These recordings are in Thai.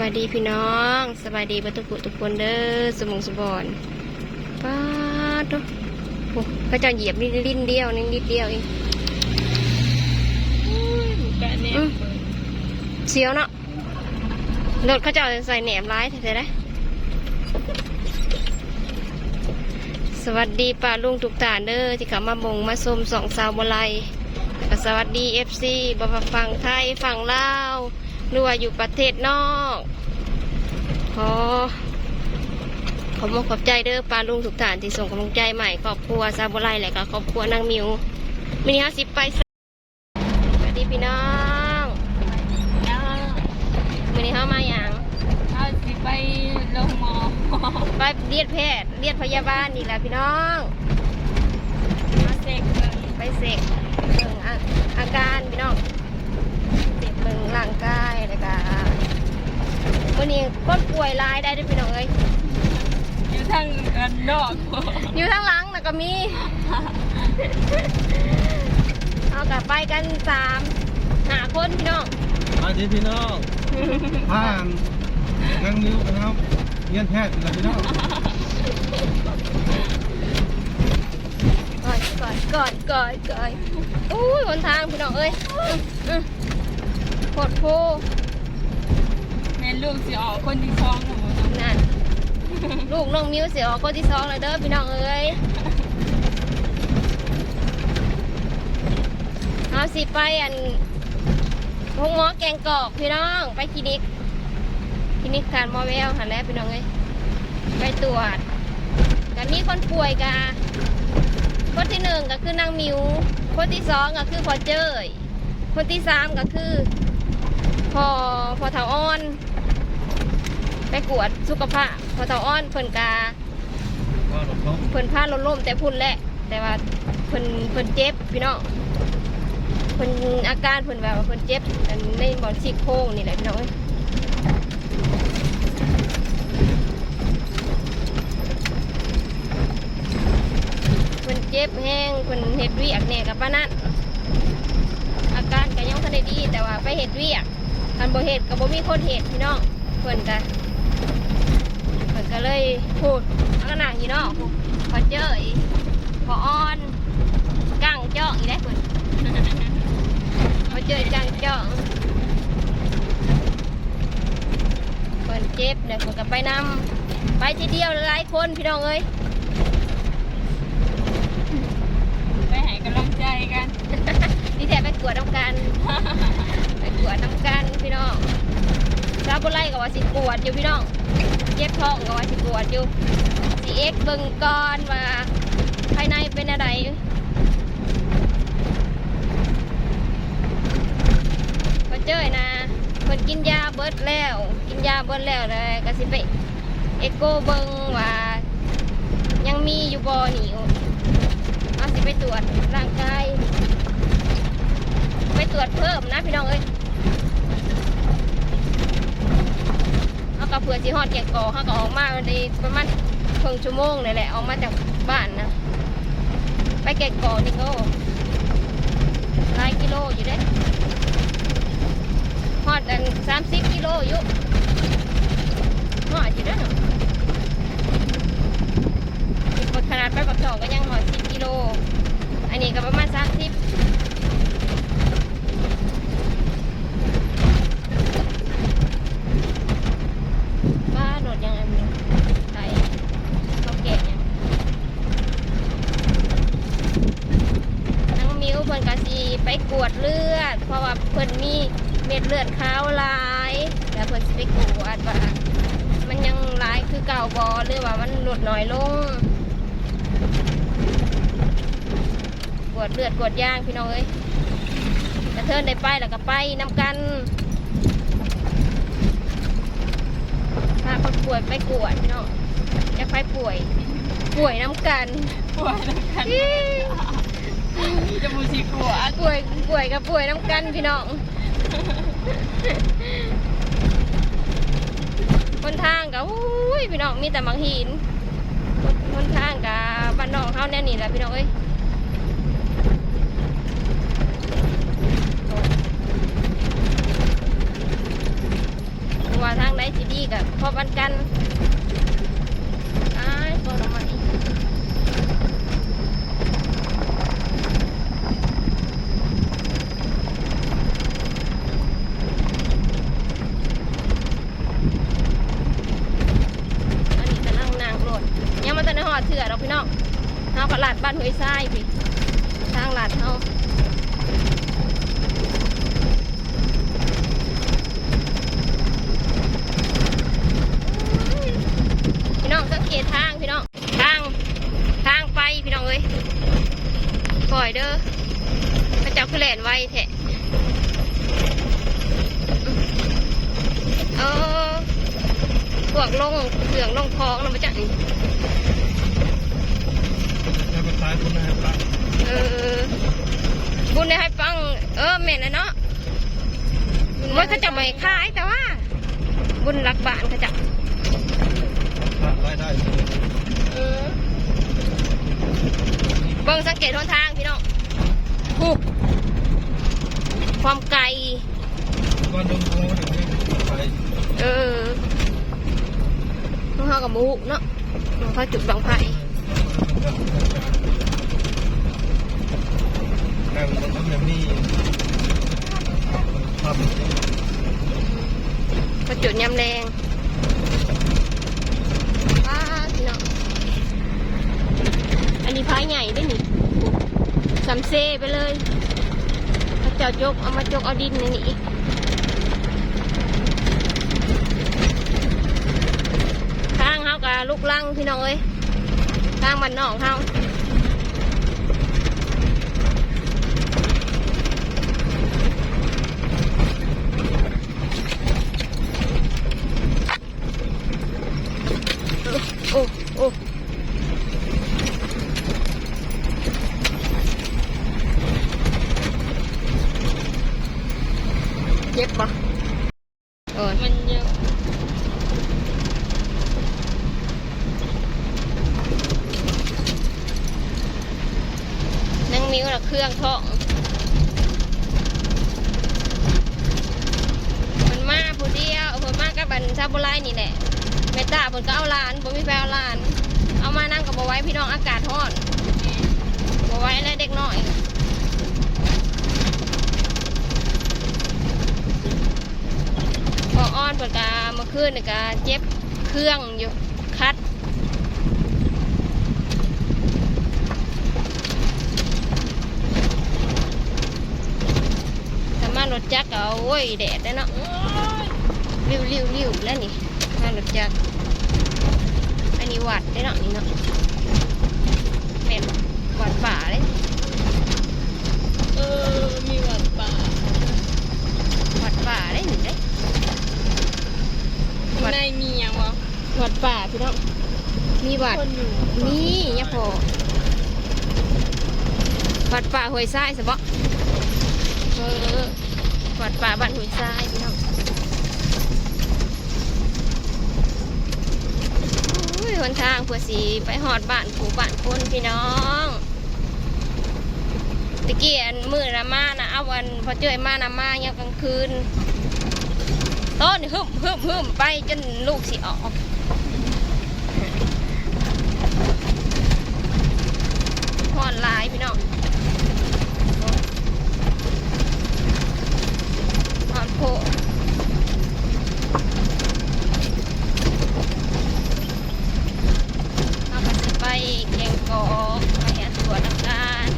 บายดีพี่น้องสบายดีเบัตุกุทุกคนเด้อสมองสมบอนป้าดโถ่โอ้พระเจ้าเหยียบนิดลิ้นเดียวนิดนิดเดียวเองแกะเนี่ยอืมเสียวเนาะรถเขาเจ้าใส่แหนมร้ายแท้ๆได้สวัสดีป้าลุงทุกท่านเด้อที่เขามาบงมาชมสองสาวบไลแล้วก็สวัสดีเอฟซีบฝั่งไทยฝั่งลาว หรือว่าอยู่ประเทศนอก ขอขอบคุณขอบใจเด้อปลาลุงทุกท่านที่ส่งกำลังใจใหม่ครอบครัวซาบุไรและก็ครอบครัวนางมิวมินิฮาสิบไปสวัสดีพี่น้องมินิฮามาอย่างเอาสิไปลงหมอไปเรียดแพทย์เรียดพยาบาลนี่แหละพี่น้องมาเซ็กเบิ่งไปเสกเบิ่งอาอาการพี่น้องเสกเบิ่ง ร่างกายแล้วก็วันนี้คนป่วยร้ายได้ด้วยพี่น้องเอ้ยอยู่ทางอันนอกอยู่ข้างหลังนะก็มี เอากลับไปกันสามหาคนพี่น้องสวัสดีพี่น้องผ่านนางนิ้วนะครับเรียนแพทย์แล้วพี่น้องก่อนก่อนก่อนก่อนก่อนอุ้ยหนทางพี่น้องเอ้ยอื้ออื้อ โคตรโพแม่ลูกสิออกคนที่สองของหนูนั่น ลูกน้องมิวเสียออกคนที่สองเลยเด้อพี่น้องเอ้ยเอาสิไปอันห้องหมอแกงกอกพี่น้อง ไปคลินิก คลินิกทานหมอแววหันแล้วพี่น้องเอ้ยไปตรวจแต่มีคนป่วยกะคนที่หนึ่งก็คือนางมิว คนที่สองก็คือพอเจ้ยคนที่สามก็คือ พอพอเถาอ้อน ไปกวดสุขภาพพอเถาอ้อนเพิ่นกาเพิ่นพาลดล่มแต่พุ่นแหละ แต่ว่าเพิ่นเพิ่นเจ็บพี่น้องเพิ่นอาการเพิ่นแบบว่าเพิ่นเจ็บในบอนซี่โครงนี่แหละพี่น้องเพิ่นเจ็บแห้งเพิ่นเฮ็ดวียกเนี่ยกับป้านั่นอาการก็ยังทันได้ดีแต่ว่าไปเฮ็ดวียก คันบ่เฮ็ดก็บ่มีคนเฮ็ดพี่น้องเพิ่นก็เพิ่นก็เลยพูดล้วก็นั่งอยู่เนาะพอเจออีพออ่อนกั้งจ้องอีได้เพิ่นพอเจอกั้งจ้องเพิ่นเจ็บเนี่ยเพิ่นก็ไปนำไปทีเดียวหลายคนพี่น้องเอ้ย ไปให้กำลังใจกัน นี่แท้ไปกวดน้ำกัน ไปกวดน้ำกันพี่น้องซาบุไลกับว่าสิกวดอยู่พี่น้องเจ็บท้องกับว่าสิกวดอยู่สีเอ็กเบิ่งก่อนว่าภายในเป็นอะไรพอเจอนะเพิ่นกินยาเบิดแล้ว กินยาเบิดแล้วเลยก็สิไปเอ็กโกเบิ่งว่า ยังมีอยู่บ่นี่เอาสิไปตรวจร่างกาย ตรวจเพิ่มนะพี่น้องเอ้ยเขาก็เผื่อสิฮอดแกงกอเขาก็ออกมาในประมาณครึ่งชั่วโมงนี่แหละออกมาจากบ้านนะ ไปแกงกอนี่ก็หลายกิโลอยู่เด้ฮอดอันสามสิบกิโลอยู่ฮอดอยู่เด้อเนาะขนาดไปปักจอกก็ยังหอดสิบกิโล อันนี้ก็ประมาณสามสิบานรถยังไงมีไทยเขาแก่เนี่ยนางมิวเพิ่นกะสีไปกวดเลือด เพราะว่าเพิ่นมี เม็ดเลือดขาวหลายแล้วเพิ่นสิไปกวดว่ามันยังหลายคือเก่าบอหรือว่ามันลดน้อยลงกวดเลือดกวดยางพี่น้องเอ้ยกระเทินได้ไปแล้วก็ไปนำกันพาคนป่วยไปกวดพี่น้องจะไปป่วย ป่วยน้ำกัน ป่วยแล้วกันอี้จะมูสิกลัวป่วยป่วยกับป่วยน้ำกันพี่น้องคนทางกับ อุ้ยพี่น้องมีแต่บางหินคนทางกับบ้านนอกเขาแน่นี่แหละพี่น้องเอ้ยว่าทางไหนสิดีกับพอบันกันอ้ายพอละไหมอันนี้กำลังนางโหลดยังมาตันในหอดเถื่อเราพี่น้องเฮากับลาดบ้านห้ว ยทรายพี่ทางลาดเฮาพี่น้องสังเกตทางพี่น้องทางทางไปพี่น้องเอ้ยปล่อยเด้อพระเจ้าคือแลนไว้แท้เออพวกลงเสืองลงคลองแล้วมาจากนี่ ให้มันตายคนให้ตายเออบุญได้ให้ฟัง เออแม่นเลยเนาะว่าเขาจะไม่ขายแต่ว่า บุญรักบ้านเขาจะรายได้เออบิ่งสังเกตหนทางพี่น้องฮู้ความไกลก้อนดงโพอย่างไปเออเข้ากับหมูเนาะเข้าจุดบังไผ่ นั่งบนรถแบบนี้ทำเขาจุดยำแรงว้าพี่น้องอันนี้พายใหญ่ได้นี่สำเซไปเลยพระเจ้าจกเอามาจกเอาดินในนี่อีกทางเฮากับลูกลังพี่น้องเอ้ยทางมันนอกเฮา โอ้ โอ้ เจ็บปะโอ้ย มันเยอะ นั่งมิ้วละเครื่องท้องมันมาผู้เดียวเพิ่ นมากับบันซาบุไรนี่แหละเมตตาเพิ่นก็เอาหลานบ่มีแฟเอาหลาน เอามานั่งกับบ่ไว้พี่น้องอากาศร้อนบ่ไว้แล้วเด็กน้อยพออ้อนเปิดกาเมื่อคืนนี่กาเจ็บเครื่องอยู่คัดสามารถรถจักรเอาโอ้ยแดดได้เนาะ ริ้วริ้วริ้วแล้วนี่มารถจักรอันนี้วัดได้เนาะนี่เนาะแม่นวัดป่าเลยเออ มีวัดป่า วัดป่าได้หนึ่งได้วัดในมีอย่างวะวัดป่าพี่น้องมีวัดนี่นี่ยะพอวัดป่าห้วยทรายสบะเออวัดป่าบ้านห้วยทรายพี่น้องอุ้ ยหนทางเพื่อสีไปหอดบ้านผูบ้านคนพี่น้องตะเกียนมือนะมานะเอาวันพอเจอมานะมาเนี่ยามกลางคืนต้นหึมหึมหึมไปจนลูกสิออกหอนลายพี่น้องหอนโพเอาไปสิไปแกอกไปอันตัวน้ำตาล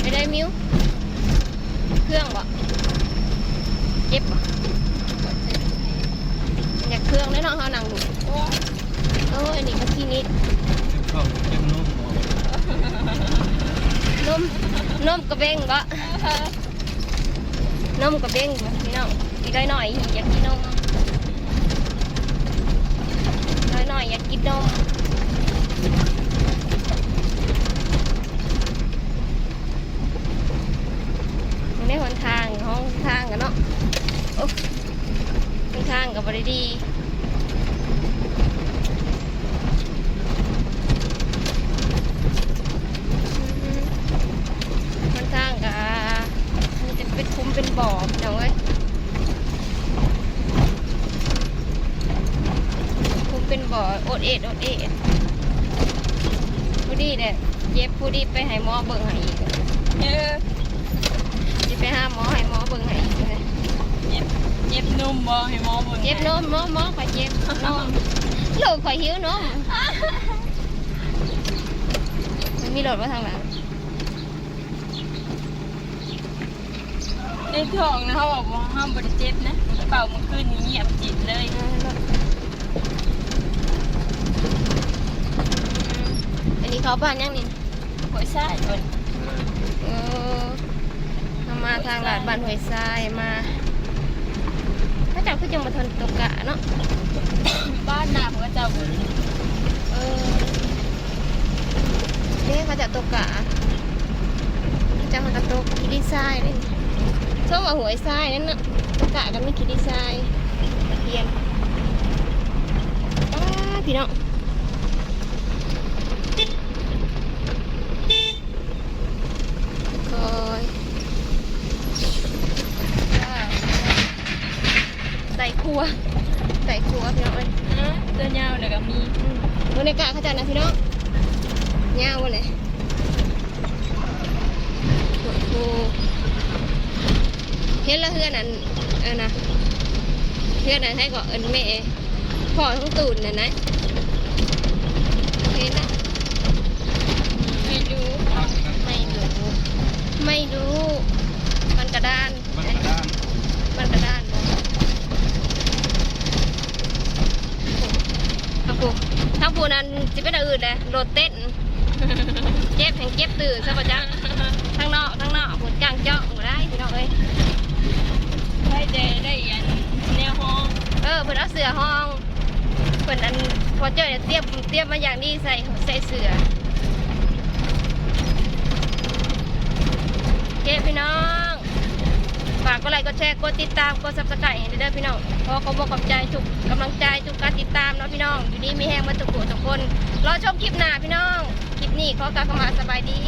ไปได้มิวเครื่องบ่เจ็บบ่อยากเครื่องได้เนาะเขานั่งดูโอ้ยอันนี้ก็ที่นิดเข้าเก็บ นมกนมกระเบงบ่นมกระเบงพี่น้องอีกได้หน่อยอยากกินนมได้หน่อยอยากกินนมมันหนทางห้องทางกันเนาะโอ้หนทางกับบริดี บ่อเดี๋ยวเว้ยคุมเป็นบ่ออดเอ็ดอดเอ็ดผู้ดีเนี่ยเย็บผู้ดีไปให้หมอเบิ่งให้อีกเออจะไปหาหมอให้หมอเบิ่งให้อีกเลยเย็บเย็บนุ่มบ่ให้หมอเบิ่งเย็บนุ่มหมอหมอขอยเย็บนุ่มลูกขอยหิวนุ่มมันมีรถว่าทางหลั ในท้องนะเขาบอกว่าห้ามบ่ได้เจ็บนะเป่ามันขึ้นนี้เงียบจิตเลยอันนี้เขาบ้านยังนี่หัวไส้คนเออเอามาทางลาดบ้านห้วยทรายมาถ้าจังคือจังมาทนตกกะเนาะบ้านนาของเจ้าบุญเออเด้เขาจะตกกะจังมันก็ตกคิดดีไซน์เลย ชอบว่าหวยทรายนั่นน่ะตกกะกันไม่คิดดีไซน์เพียนป้าพี่น้องคอยใส่ครัวใส่ครัวพี่น้องเอ้ยนะตัวยาวเลยก็มีบรรยากาศเขาจะนะพี่น้องเงาวเลยโอ้โหเห็นแล้วเฮือนอันเออนะเฮือนอันให้ก็เอินแม่พ่อทั้งตูนน่ะนะเห็นนะไม่รู้ไม่รู้ไม่รู้มันกระดานมันกระด้านมันกระดานทั้งปูทั้งปูนั้นจะเป็นอนอื่นเลยโดดเต้นเจ็บแห่งเจ็บตื่นซะปะจ๊ะทั้งนอกทั้งนอกหมดกลางเจาะหมดได้พี่น้องเอ้ย ให้ใจได้อันแนวห้องเออเพิ่นเอาเสือห้องเพิ่นอันพอเจอเนี่ยเตรียมเตรียมมาอย่างดีใส่ใส่เสือเก็บพี่น้องฝากกดไลค์กดแชร์กดติดตามกดซับสไครต์ให้ด้วยเด้อพี่น้องขอขอบคุณขอบใจทุกกำลังใจทุกการติดตามเนาะพี่น้อง อยู่ดีมีแห้งมาทุกผู้ทุกคนรอชมคลิปหน้าพี่น้องคลิปนี้ขอกล่าวคำว่าสบายดี